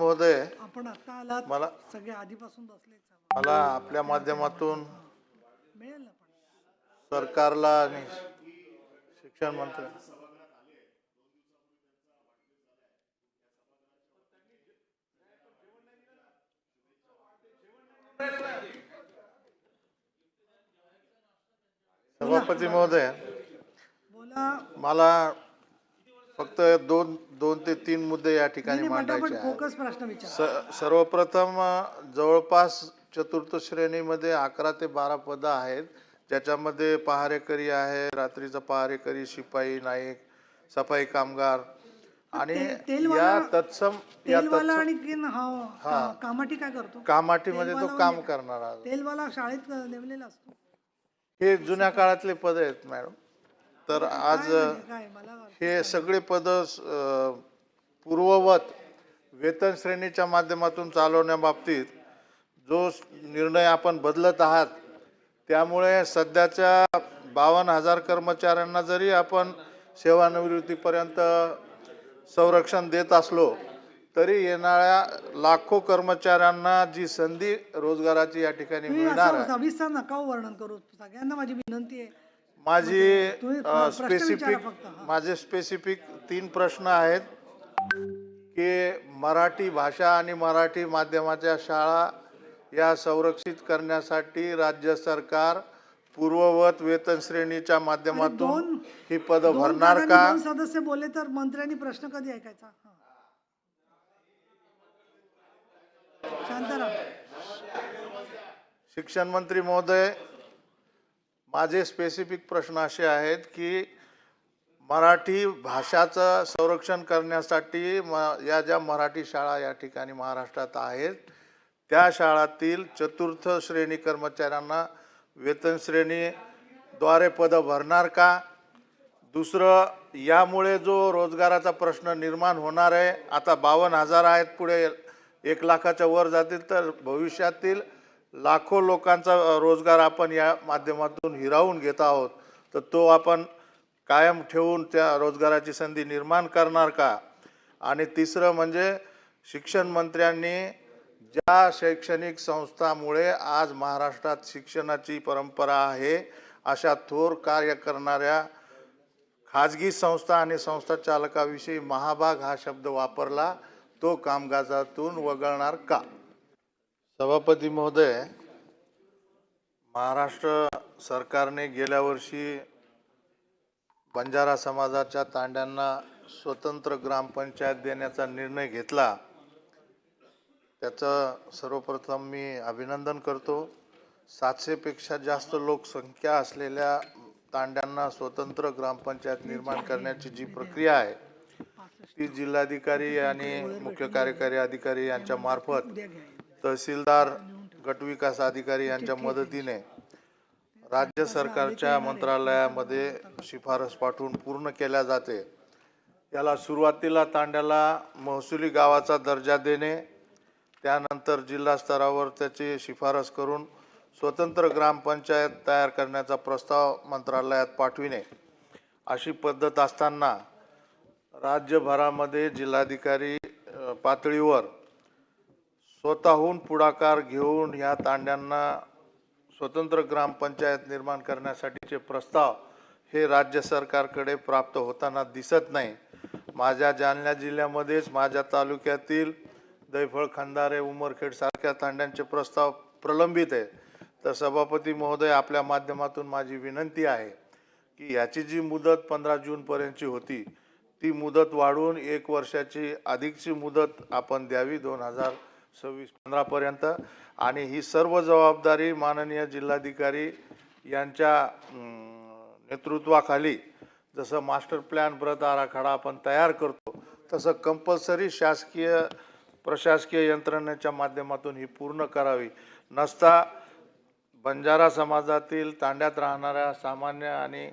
महोदय आपण आता आलात मला सगळे आधीपासून बसलेच मला आपल्या माध्यमातून मिळेल ना पण? सरकारला आणि शिक्षण मंत्री सभापती महोदय बोला. मला फक्त दोन दोन ते तीन मुद्दे या ठिकाणी मांडायचे आहेत. स सर्वप्रथम अ, जवळपास चतुर्थ श्रेणीमध्ये अकरा ते बारा पदं आहेत. ज्याच्यामध्ये पहारेकरी आहे रात्रीचा पहारेकरी शिपाई नाईक सफाई कामगार आणि या तत्सम या तेलवाला तत्सम आणि किन हा हा, कामाठी काय करतो? कामाटीमध्ये तो काम म्हणजे- करणारा. तेलवाला शाळेत नेमलेला असतो. हे जुन्या काळातले पद आहेत मॅडम. तर आज म्हणजे हे सगळे पद पूर्ववत वेतन श्रेणीच्या माध्यमातून चालवण्याबाबतीत जो निर्णय आपण बदलत आहात त्यामुळे सध्याच्या बावन्न हजार कर्मचाऱ्यांना जरी आपण सेवानिवृत्तीपर्यंत संरक्षण देत असलो तरी येणाऱ्या लाखो कर्मचाऱ्यांना जी संधी रोजगाराची या ठिकाणी मिळणार सविस्तर नका वर्णन करू. सगळ्यांना माझी विनंती आहे. माझी तुम्ही प्र- प्रश्न विचारा स्पेसिफिक फक्त, हा. माझे स्पेसिफिक तीन प्रश्न आहेत की मराठी भाषा आणि मराठी माध्यमाच्या शाळा या संरक्षित करण्यासाठी राज्य सरकार पूर्ववत वेतन श्रेणीच्या माध्यमातून दोन- ही पद दोन भरणार का दोन सदस्य बोलले तर मंत्र्यांनी प्रश्न कधी ऐकायचा हा. शांत राहा शिक्षण मंत्री महोदय माझे स्पेसिफिक प्रश्न असे आहेत की मराठी भाषाचं संरक्षण करण्यासाठी म या ज्या मराठी शाळा या ठिकाणी महाराष्ट्रात आहेत त्या शाळातील चतुर्थ श्रेणी कर्मचाऱ्यांना वेतन श्रेणीद्वारे पदं भरणार का? दुसरं यामुळे जो रोजगाराचा प्रश्न निर्माण होणार आहे आता बावन्न हजार आहेत पुढे एक लाखाच्या वर जातील तर भविष्यातील लाखो लोकांचा रोजगार आपण या माध्यमातून हिरावून घेत आहोत. तर तो आपण कायम ठेवून त्या रोजगाराची संधी निर्माण करणार का? आणि तिसरं म्हणजे शिक्षण मंत्र्यांनी ज्या शैक्षणिक संस्थामुळे आज महाराष्ट्रात शिक्षणाची परंपरा आहे अशा थोर कार्य करणाऱ्या खाजगी संस्था आणि संस्था चालकाविषयी महाभाग हा शब्द वापरला तो कामकाजातून वगळणार का? सभापती महोदय महाराष्ट्र सरकारने गेल्या वर्षी बंजारा समाजाच्या तांड्यांना स्वतंत्र ग्रामपंचायत देण्याचा निर्णय घेतला. त्याचं सर्वप्रथम मी अभिनंदन करतो. सातशेपेक्षा जास्त लोकसंख्या असलेल्या तांड्यांना स्वतंत्र ग्रामपंचायत निर्माण करण्याची जी प्रक्रिया आहे ती जिल्हाधिकारी आणि मुख्य कार्यकारी अधिकारी यांच्या मार्फत तहसीलदार गटविकास अधिकारी यांच्या मदतीने राज्य सरकारच्या मंत्रालयामध्ये शिफारस पाठवून पूर्ण केल्या जाते. याला सुरुवातीला तांड्याला महसुली गावाचा दर्जा देणे त्यानंतर जिल्हा स्तरावर त्याची शिफारस करून स्वतंत्र ग्रामपंचायत तयार करण्याचा प्रस्ताव मंत्रालयात पाठविणे. अशी पद्धत असताना राज्यभरामध्ये जिल्हाधिकारी पातळीवर स्वतःहून पुढाकार घेऊन ह्या तांड्यांना स्वतंत्र ग्रामपंचायत निर्माण करण्यासाठीचे प्रस्ताव हे राज्य सरकारकडे प्राप्त होताना दिसत नाही. माझ्या जालना जिल्ह्यामध्येच माझ्या तालुक्यातील दैफळ खंदारे उमरखेडसारख्या तांड्यांचे प्रस्ताव प्रलंबित आहे. तर सभापती महोदय आपल्या माध्यमातून माझी विनंती आहे की याची जी मुदत पंधरा जूनपर्यंतची होती ती मुदत वाढवून एक वर्षाची अधिकची मुदत आपण द्यावी. दोन हजार सव्वीस पंधरापर्यंत. आणि ही सर्व जबाबदारी माननीय जिल्हाधिकारी यांच्या नेतृत्वाखाली जसं मास्टर प्लॅन व्रत आराखडा आपण तयार करतो तसं कंपल्सरी शासकीय प्रशासकीय यंत्रणेच्या माध्यमातून ही पूर्ण करावी. नसता बंजारा समाजातील तांड्यात राहणाऱ्या सामान्य आणि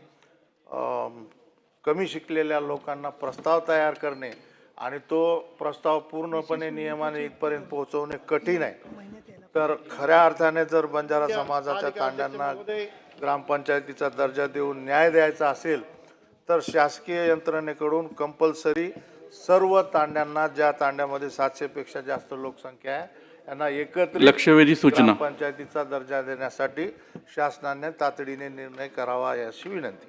कमी शिकलेल्या लोकांना प्रस्ताव तयार करणे आणि तो प्रस्ताव पूर्णपणे नियमाने इथपर्यंत पोहोचवणे कठीण आहे. तर खऱ्या अर्थाने जर बंजारा समाजाच्या तांड्यांना ग्रामपंचायतीचा दर्जा देऊन न्याय द्यायचा असेल तर शासकीय यंत्रणेकडून कंपल्सरी सर्व तांड्यांना ज्या तांड्यामध्ये सातशे पेक्षा जास्त लोकसंख्या आहे यांना एकत्रित लक्षवेधी सूचना. पंचायतीचा दर्जा देण्यासाठी शासनाने तातडीने निर्णय करावा अशी विनंती.